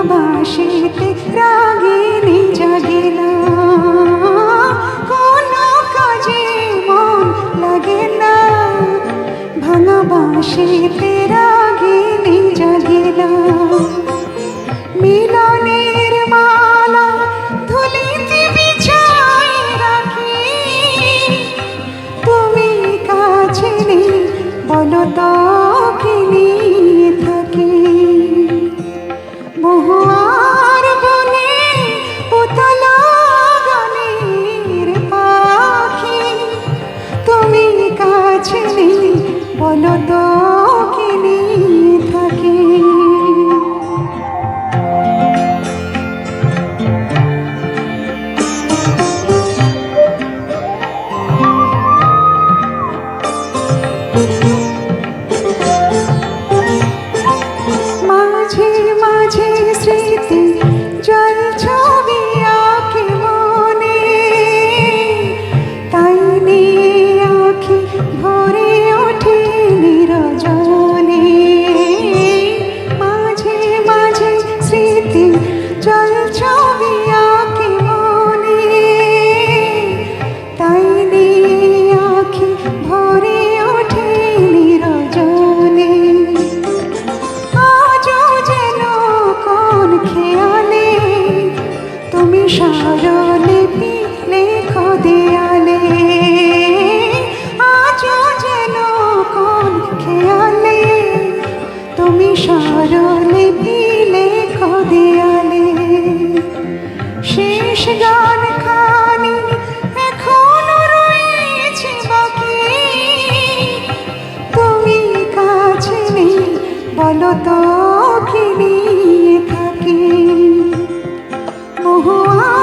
ভাঙা বাঁশিতে রাগিনী জাগে না কোনো কাজে মন লাগে না। ভাঙা বাঁশিতে রাগিনী জাগে মিলনের মালা ধুলিতে বিছাই রাখি। তুমি কাছে নেই, বলো তো কি স্মরণে লেখো দেয়ালে, আজও যেন কোন খেয়ালে তুমি স্মরণে লেখো দেয়ালে, শেষ গান খানি এখনও রয়েছে বাকি। তুমি কাছে নেই, বলো তো 我